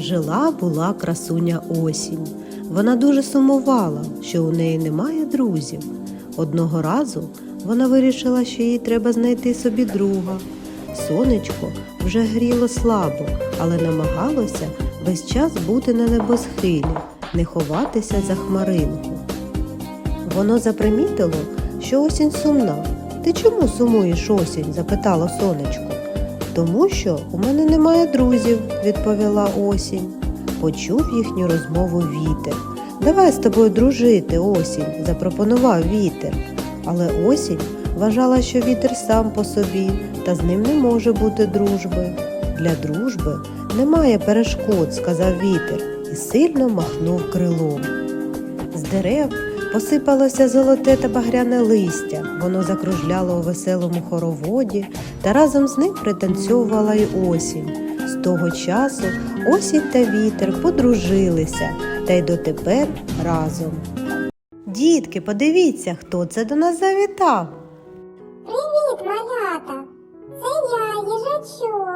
Жила була красуня осінь. Вона дуже сумувала, що у неї немає друзів. Одного разу вона вирішила, що їй треба знайти собі друга. Сонечко вже гріло слабо, але намагалося весь час бути на небосхилі, не ховатися за хмаринку. Воно запримітило, що осінь сумна. Ти чому сумуєш осінь? запитало сонечко. Тому що у мене немає друзів, відповіла осінь. Почув їхню розмову вітер. Давай з тобою дружити, осінь, запропонував вітер. Але осінь вважала, що вітер сам по собі, та з ним не може бути дружби. Для дружби немає перешкод, сказав вітер і сильно махнув крилом. З дерев посипалося золоте та багряне листя, воно закружляло у веселому хороводі, та разом з ним пританцьовувала й осінь. З того часу осінь та вітер подружилися та й дотепер разом. Дітки, подивіться, хто це до нас завітав. Привіт, малята! Це я, їжачок.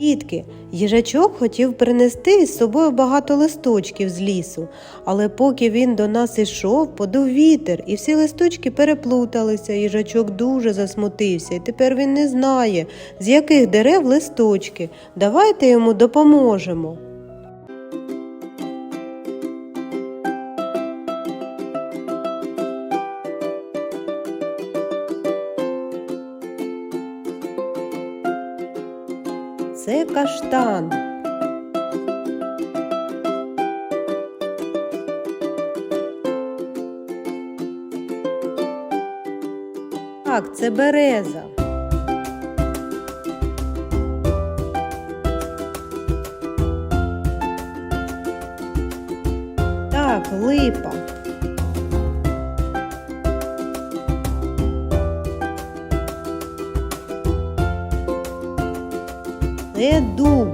Дітки, їжачок хотів принести із собою багато листочків з лісу, але поки він до нас ішов, подув вітер, і всі листочки переплуталися. Їжачок дуже засмутився, і тепер він не знає, з яких дерев листочки. Давайте йому допоможемо. Це каштан. Так, це береза. Так, липа. Це дуб.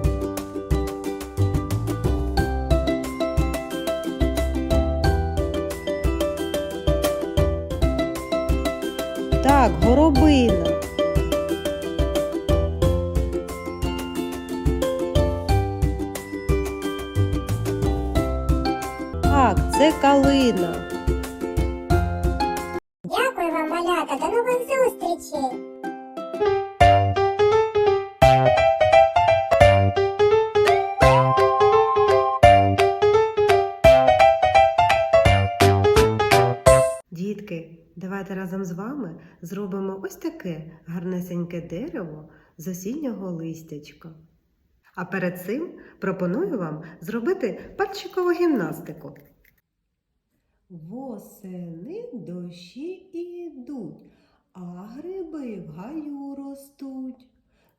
Так, горобина. Так, це калина. Дітки, давайте разом з вами зробимо ось таке гарнесеньке дерево з осіннього листячка. А перед цим пропоную вам зробити пальчикову гімнастику. Восени дощі ідуть, а гриби в гаю ростуть.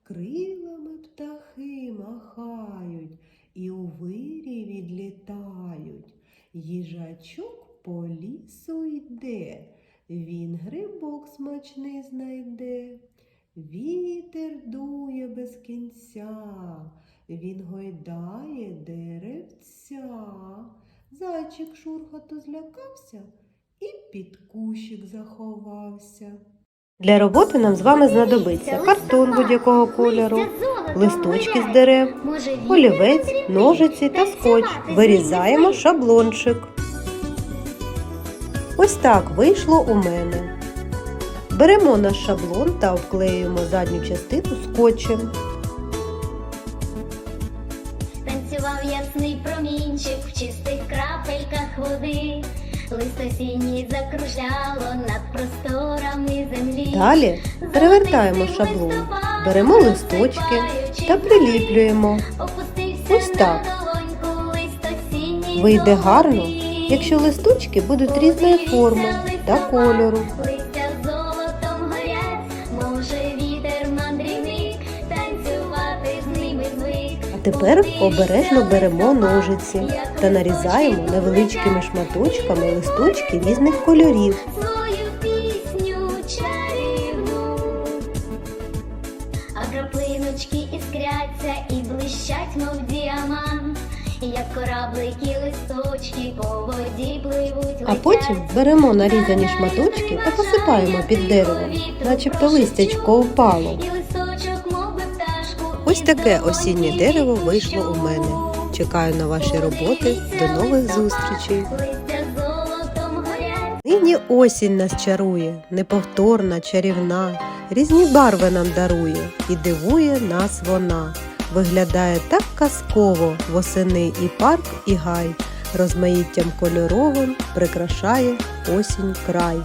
Крилами птахи махають і у вирі відлітають. Їжачок по лісу йде, він грибок смачний знайде. Вітер дує без кінця, він гойдає деревця. Зайчик шурхоту злякався і під кущик заховався. Для роботи нам з вами знадобиться картон будь-якого кольору, листочки з дерев, олівець, ножиці та скотч. Вирізаємо шаблончик. Ось так вийшло у мене. Беремо наш шаблон та обклеюємо задню частину скотчем. Танцював ясний промінчик в чистих крапельках води. Лист осінній закружляло над просторами землі. Далі перевертаємо шаблон, беремо листочки та приліплюємо. Ось так. Вийде гарно. Якщо листочки будуть різної форми та кольору. Тепер обережно беремо ножиці та нарізаємо невеличкими шматочками листочки різних кольорів. А краплиночки іскряться і блищать, мов діамант, як кораблики листочки по воді пливуть. А потім беремо нарізані шматочки та посипаємо під деревом, начебто листячко впало. Ось таке осіннє дерево вийшло у мене. Чекаю на ваші роботи. До нових зустрічей! Нині осінь нас чарує, неповторна, чарівна, різні барви нам дарує і дивує нас вона. Виглядає так казково восени і парк, і гай, розмаїттям кольоровим прикрашає осінь край.